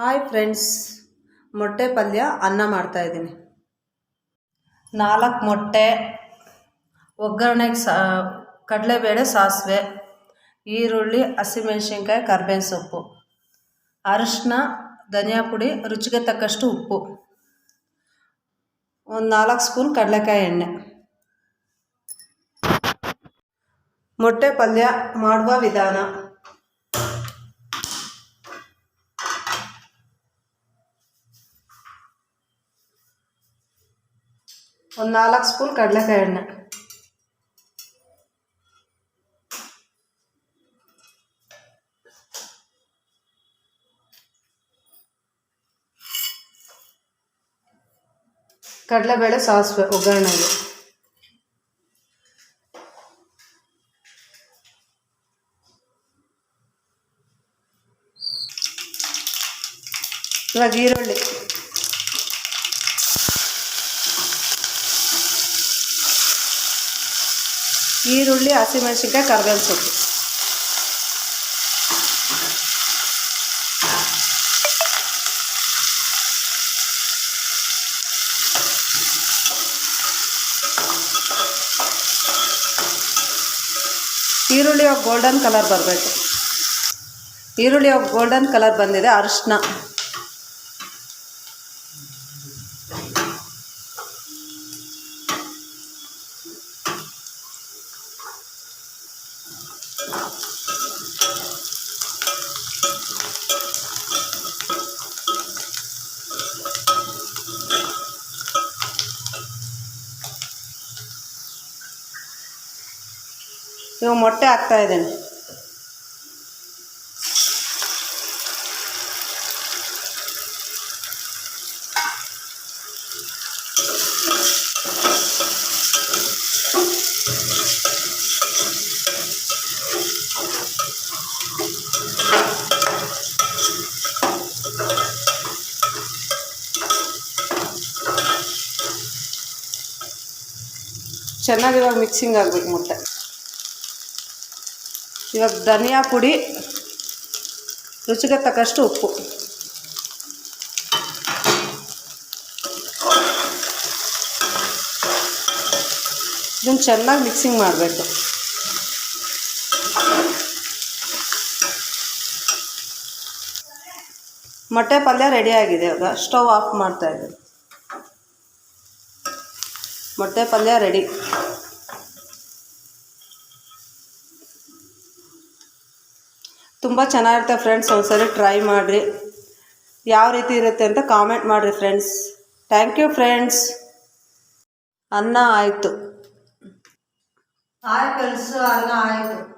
Hi friends ಮೊಟ್ಟೆ ಪಲ್ಯ ಅನ್ನ ಮಾಡ್ತಾಯಿದ್ದೀನಿ ನಾಲ್ಕು ಮೊಟ್ಟೆ, ಒಗ್ಗರಣೆಗೆ ಸಾ, ಕಡಲೆಬೇಳೆ ಸಾಸಿವೆ, ಈರುಳ್ಳಿ, ಹಸಿಮೆಣ್ಸಿನ್ಕಾಯಿ, ಕರ್ಬೇವಿನ ಸೊಪ್ಪು ಅರಿಶಿನ ಧನಿಯಾ ಪುಡಿ, ರುಚಿಗೆ ತಕ್ಕಷ್ಟು ಉಪ್ಪು, ಒಂದು ನಾಲ್ಕು ಸ್ಪೂನ್ ಕಡಲೆಕಾಯಿ ಎಣ್ಣೆ. ಮೊಟ್ಟೆ ಪಲ್ಯ ಮಾಡುವ ವಿಧಾನ. ಒಂದು ನಾಲ್ಕು ಸ್ಪೂನ್ ಕಡಲೆಕಾಯಿ ಎಣ್ಣೆ ಕಡಲೆಬೇಳೆ ಸಾಸಿವೆ ಒಗ್ಗರಣೆಗೆ. ಇವಾಗ ಈರುಳ್ಳಿ. ಈರುಳ್ಳಿ ಹಸಿಮೆಣ್ಸಿನ್ಕಾಯಿ ಕರ್ಬೇವಿನ ಸೊಪ್ಪು. ಈರುಳ್ಳಿ ಗೋಲ್ಡನ್ ಕಲರ್ ಬರಬೇಕು? ಈರುಳ್ಳಿ ಗೋಲ್ಡನ್ ಕಲರ್ ಬಂದಿದೆ? ಅರಿಶಿನ ಇವಾಗ ಮೊಟ್ಟೆ ಹಾಕ್ತಾ ಇದ್ದೇನೆ. ಚೆನ್ನಾಗಿ ಮಿಕ್ಸಿಂಗ್ ಆಗಬೇಕು ಮೊಟ್ಟೆ. ಇವಾಗ ಧನಿಯಾ ಪುಡಿ, ರುಚಿಗೆ ತಕ್ಕಷ್ಟು ಉಪ್ಪು. ಇದನ್ನು ಚೆನ್ನಾಗಿ ಮಿಕ್ಸಿಂಗ್ ಮಾಡಬೇಕು. ಮೊಟ್ಟೆ ಪಲ್ಯ ರೆಡಿಯಾಗಿದೆ ಇವಾಗ ಸ್ಟವ್ ಆಫ್ ಮಾಡ್ತಾ ಇದ್ದೀನಿ. ಮೊಟ್ಟೆ ಪಲ್ಯ ರೆಡಿ ತುಂಬ ಚೆನ್ನಾಗಿರುತ್ತೆ ಫ್ರೆಂಡ್ಸ್ ಒಂದ್ಸರಿ ಟ್ರೈ ಮಾಡಿರಿ. ಯಾವ ರೀತಿ ಇರುತ್ತೆ ಅಂತ ಕಾಮೆಂಟ್ ಮಾಡಿರಿ ಫ್ರೆಂಡ್ಸ್ ಥ್ಯಾಂಕ್ ಯು ಫ್ರೆಂಡ್ಸ್ ಅನ್ನ ಆಯಿತು. ಆಯ್ತು ಅನ್ನ ಆಯಿತು.